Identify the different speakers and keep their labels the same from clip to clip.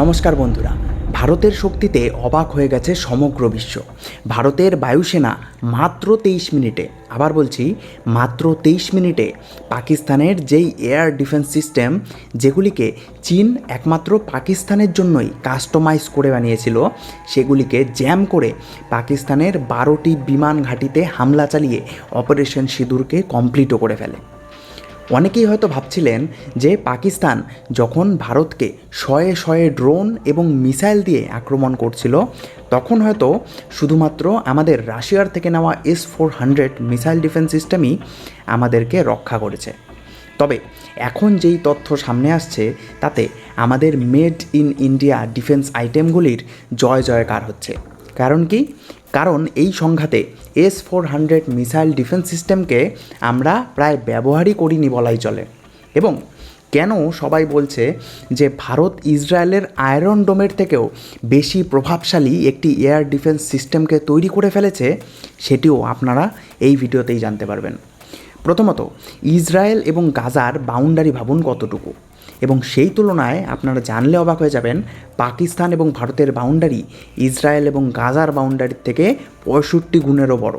Speaker 1: নমস্কার বন্ধুরা, ভারতের শক্তিতে অবাক হয়ে গেছে সমগ্র বিশ্ব। ভারতের বায়ুসেনা মাত্র তেইশ মিনিটে, আবার বলছি মাত্র তেইশ মিনিটে পাকিস্তানের যেই এয়ার ডিফেন্স সিস্টেম, যেগুলিকে চীন একমাত্র পাকিস্তানের জন্যই কাস্টমাইজ করে বানিয়েছিল, সেগুলিকে জ্যাম করে পাকিস্তানের বারোটি বিমান ঘাঁটিতে হামলা চালিয়ে অপারেশন সিঁদুরকে কমপ্লিটও করে ফেলে। অনেকেই হয়তো ভাবছিলেন যে পাকিস্তান যখন ভারতকে শয়ে শয়ে ড্রোন এবং মিসাইল দিয়ে আক্রমণ করছিল, তখন হয়তো শুধুমাত্র আমাদের রাশিয়ার থেকে নেওয়া S four hundred missile defence সিস্টেমই আমাদেরকে রক্ষা করেছে। তবে এখন যেই তথ্য সামনে আসছে, তাতে আমাদের মেড ইন ইন্ডিয়া ডিফেন্স আইটেমগুলির জয় জয়কার হচ্ছে। কারণ কি? কারণ এই সংঘাতে S four hundred missile defence সিস্টেমকে আমরা প্রায় ব্যবহারই করিনি বলাই চলে। এবং কেন সবাই বলছে যে ভারত ইসরায়েলের আয়রন ডোমের থেকেও বেশি প্রভাবশালী একটি এয়ার ডিফেন্স সিস্টেমকে তৈরি করে ফেলেছে, সেটিও আপনারা এই ভিডিওতেই জানতে পারবেন। প্রথমত, ইসরায়েল এবং গাজার বাউন্ডারি ভাবুন কতটুকু? এবং সেই তুলনায় আপনারা জানলে অবাক হয়ে যাবেন, পাকিস্তান এবং ভারতের বাউন্ডারি ইসরায়েল এবং গাজার বাউন্ডারির থেকে পঁয়ষট্টি গুণেরও বড়।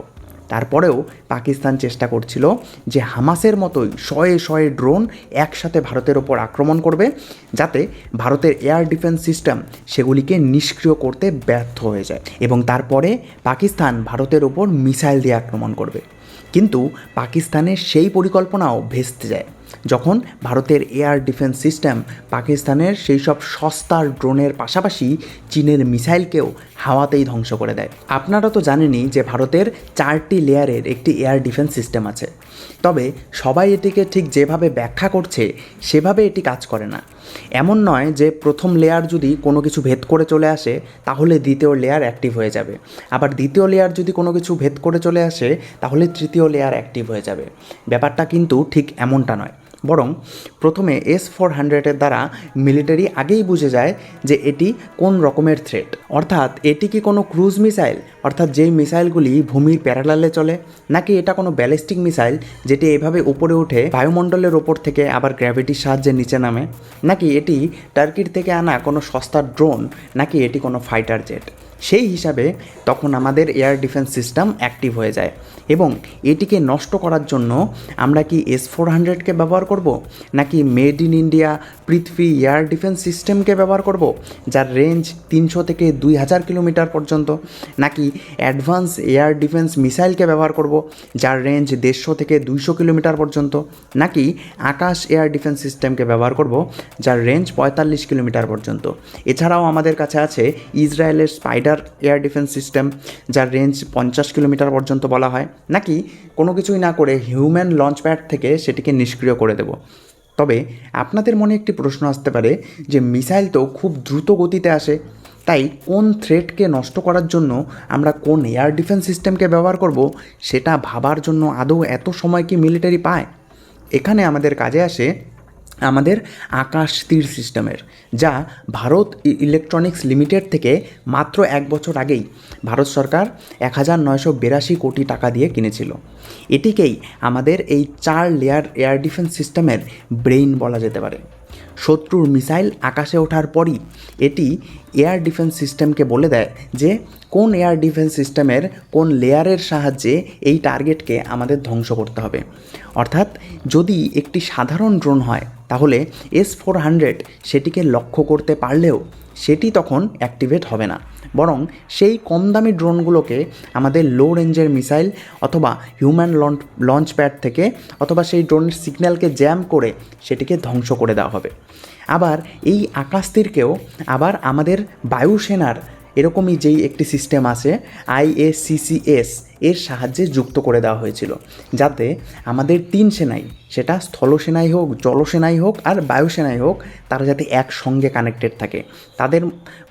Speaker 1: তারপরেও পাকিস্তান চেষ্টা করছিল যে হামাসের মতোই শয়ে শয়ে ড্রোন একসাথে ভারতের ওপর আক্রমণ করবে, যাতে ভারতের এয়ার ডিফেন্স সিস্টেম সেগুলিকে নিষ্ক্রিয় করতে ব্যর্থ হয়ে যায় এবং তারপরে পাকিস্তান ভারতের ওপর মিসাইল দিয়ে আক্রমণ করবে। কিন্তু পাকিস্তানের সেই পরিকল্পনাও ভেস্তে যায়। যখন ভারতের এয়ার ডিফেন্স সিস্টেম পাকিস্তানের সেই সব সস্তার ড্রোনের পাশাপাশি চীনের মিসাইলকেও হাওয়াতেই ধ্বংস করে দেয়। আপনারা তো জানেনই যে ভারতের চারটি লেয়ারের একটি এয়ার ডিফেন্স সিস্টেম আছে। তবে সবাই এটিকে ঠিক যেভাবে ব্যাখ্যা করছে, সেভাবে এটি কাজ করে না। এমন নয় যে প্রথম লেয়ার যদি কোনো কিছু ভেদ করে চলে আসে, তাহলে দ্বিতীয় লেয়ার অ্যাক্টিভ হয়ে যাবে। আবার দ্বিতীয় লেয়ার যদি কোনো কিছু ভেদ করে চলে আসে, তাহলে তৃতীয় লেয়ার অ্যাক্টিভ হয়ে যাবে। ব্যাপারটা কিন্তু ঠিক এমনটা নয়। বরং প্রথমে এস ফোর হান্ড্রেডের দ্বারা মিলিটারি আগেই বুঝে যায় যে এটি কোন রকমের থ্রেট অর্থাৎ এটি কি কোনো ক্রুজ মিসাইল অর্থাৎ যেই মিসাইলগুলি ভূমির প্যারালালে চলে, নাকি এটা কোনো ব্যালিস্টিক মিসাইল যেটি এভাবে উপরে উঠে বায়ুমণ্ডলের ওপর থেকে আবার গ্র্যাভিটির সাহায্যে নিচে নামে? নাকি এটি টার্কির থেকে আনা কোনো সস্তার ড্রোন নাকি এটি কোনো ফাইটার জেট সেই হিসাবে তখন আমাদের এয়ার ডিফেন্স সিস্টেম অ্যাক্টিভ হয়ে যায় এবং এটিকে নষ্ট করার জন্য আমরা কি এস ফোর হান্ড্রেডকে ব্যবহার করব? নাকি made in India Prithvi air defence সিস্টেমকে ব্যবহার করব? যার রেঞ্জ তিনশো থেকে দুই হাজার কিলোমিটার পর্যন্ত। নাকি অ্যাডভান্স এয়ার ডিফেন্স মিসাইলকে ব্যবহার করব? যার রেঞ্জ দেড়শো থেকে দুইশো কিলোমিটার পর্যন্ত। নাকি আকাশ এয়ার ডিফেন্স সিস্টেমকে ব্যবহার করব? যার রেঞ্জ পঁয়তাল্লিশ কিলোমিটার পর্যন্ত। এছাড়াও আমাদের কাছে আছে ইসরায়েলের স্পাইডার এয়ার ডিফেন্স সিস্টেম যার রেঞ্জ পঞ্চাশ কিলোমিটার পর্যন্ত বলা হয়, নাকি কোনো কিছুই না করে হিউম্যান লঞ্চ প্যাড থেকে সেটিকে নিষ্ক্রিয় করে দেব। তবে আপনাদের মনে একটি প্রশ্ন আসতে পারে যে মিসাইল তো খুব দ্রুত গতিতে আসে, তাই কোন থ্রেটকে নষ্ট করার জন্য আমরা কোন এয়ার ডিফেন্স সিস্টেমকে ব্যবহার করব, সেটা ভাবার জন্য আদৌ এত সময় কি মিলিটারি পায়? এখানে আমাদের কাজে আসে আমাদের আকাশ তীর সিস্টেমের, যা ভারত ইলেকট্রনিক্স লিমিটেড থেকে মাত্র এক বছর আগেই ভারত সরকার এক হাজার নয়শো বিরাশি কোটি টাকা দিয়ে কিনেছিল। এটিকেই আমাদের এই চার লেয়ার এয়ার ডিফেন্স সিস্টেমের ব্রেইন বলা যেতে পারে। শত্রুর মিসাইল আকাশে ওঠার পরই এটি এয়ার ডিফেন্স সিস্টেমকে বলে দেয় যে কোন এয়ার ডিফেন্স সিস্টেমের কোন লেয়ারের সাহায্যে এই টার্গেটকে আমাদের ধ্বংস করতে হবে। অর্থাৎ যদি একটি সাধারণ ড্রোন হয়, তাহলে এস ফোর হান্ড্রেড সেটিকে লক্ষ্য করতে পারলেও সেটি তখন অ্যাক্টিভেট হবে না। বরং সেই কম দামি ড্রোনগুলোকে আমাদের লো রেঞ্জের মিসাইল অথবা হিউম্যান লঞ্চ লঞ্চ প্যাড থেকে অথবা সেই ড্রোনের সিগন্যালকে জ্যাম করে সেটিকে ধ্বংস করে দেওয়া হবে। আবার এই আকাশতীরকেও আবার আমাদের বায়ুসেনার এরকমই যেই একটি সিস্টেম আছে আইএসসিসিএস এর সাহায্যে যুক্ত করে দেওয়া হয়েছিল। যাতে আমাদের তিন সেনাই সেটা স্থলসেনাই হোক, জলসেনাই হোক আর বায়ুসেনাই হোক, তারা যাতে একসঙ্গে কানেক্টেড থাকে। তাদের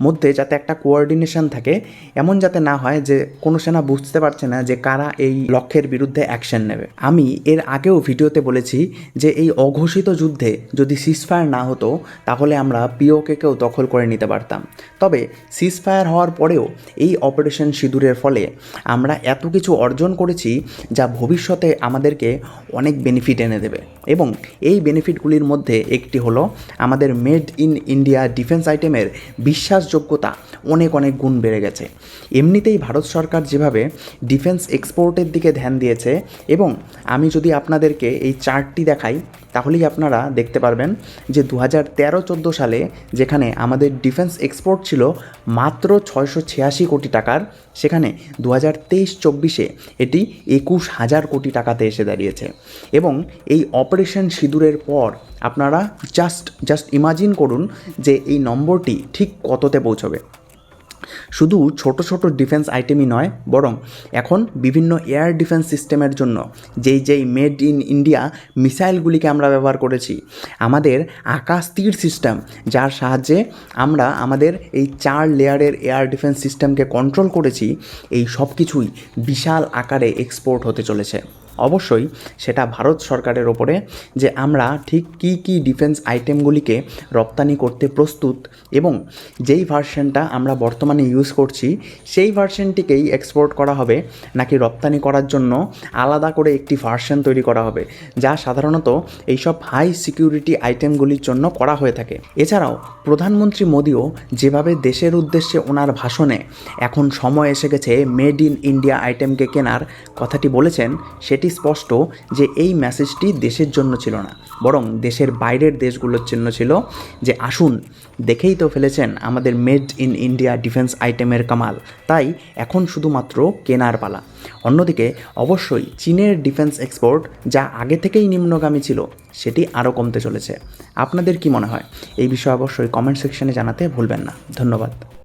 Speaker 1: মধ্যে যাতে একটা কোঅর্ডিনেশন থাকে, এমন যাতে না হয় যে কোনো সেনা বুঝতে পারছে না যে কারা এই লক্ষ্যের বিরুদ্ধে অ্যাকশন নেবে। আমি এর আগেও ভিডিওতে বলেছি যে এই অঘোষিত যুদ্ধে যদি সিজফায়ার না হতো, তাহলে আমরা পিওকেকেও দখল করে নিতে পারতাম। তবে সিজফায়ার হওয়ার পরেও এই অপারেশন সিঁদুরের ফলে আমরা এত কিছু অর্জন করেছি যা ভবিষ্যতে আমাদেরকে অনেক বেনিফিট এনে দেবে। এবং এই বেনিফিটগুলির মধ্যে একটি হলো আমাদের মেড ইন ইন্ডিয়া ডিফেন্স আইটেমের বিশ্বাসযোগ্যতা অনেক অনেক গুণ বেড়ে গেছে। এমনিতেই ভারত সরকার যেভাবে ডিফেন্স এক্সপোর্টের দিকে ধ্যান দিয়েছে এবং আমি যদি আপনাদেরকে এই চার্টটি দেখাই, তাহলেই আপনারা দেখতে পারবেন যে দু হাজার তেরো চোদ্দ সালে যেখানে আমাদের ডিফেন্স এক্সপোর্ট ছিল মাত্র ছয়শো ছিয়াশি কোটি টাকার, সেখানে দু হাজার তেইশ চব্বিশে এটি একুশ হাজার কোটি টাকাতে এসে দাঁড়িয়েছে। এবং এই অপারেশন সিঁদুরের পর আপনারা জাস্ট জাস্ট ইমাজিন করুন যে এই নম্বরটি ঠিক কততে পৌঁছবে। শুধু ছোট ছোট ডিফেন্স আইটেমই নয়, বরং এখন বিভিন্ন এয়ার ডিফেন্স সিস্টেমের জন্য যেই যেই মেড ইন ইন্ডিয়া মিসাইলগুলিকে আমরা ব্যবহার করেছি, আমাদের আকাশ তীর সিস্টেম যার সাহায্যে আমরা আমাদের এই চার লেয়ারের এয়ার ডিফেন্স সিস্টেমকে কন্ট্রোল করেছি, এই সব কিছুই বিশাল আকারে এক্সপোর্ট হতে চলেছে। অবশ্যই সেটা ভারত সরকারের ওপরে যে আমরা ঠিক কী কী ডিফেন্স আইটেমগুলিকে রপ্তানি করতে প্রস্তুত এবং যেই ভার্সনটা আমরা বর্তমানে ইউজ করছি, সেই ভার্সনটিকেই এক্সপোর্ট করা হবে নাকি রপ্তানি করার জন্য আলাদা করে একটি ভার্সন তৈরি করা হবে, যা সাধারণত এইসব হাই সিকিউরিটি আইটেমগুলির জন্য করা হয়ে থাকে। এছাড়াও প্রধানমন্ত্রী মোদীও যেভাবে দেশের উদ্দেশ্যে ওনার ভাষণে এখন সময় এসে গেছে মেড ইন ইন্ডিয়া আইটেমকে কেনার কথাটি বলেছেন, সেটি স্পষ্ট যে এই মেসেজটি দেশের জন্য ছিল না, বরং দেশের বাইরের দেশগুলোর জন্য ছিল যে, আসুন, দেখেই তো ফেলেছেন আমাদের মেড ইন ইন্ডিয়া ডিফেন্স আইটেমের কামাল। তাই এখন শুধুমাত্র কেনার পালা। অন্যদিকে, অবশ্যই চীনের ডিফেন্স এক্সপোর্ট যা আগে থেকেই নিম্নগামী ছিল, সেটি আরও কমতে চলেছে। আপনাদের কি মনে হয়? এই বিষয়ে অবশ্যই কমেন্ট সেকশনে জানাতে ভুলবেন না। ধন্যবাদ।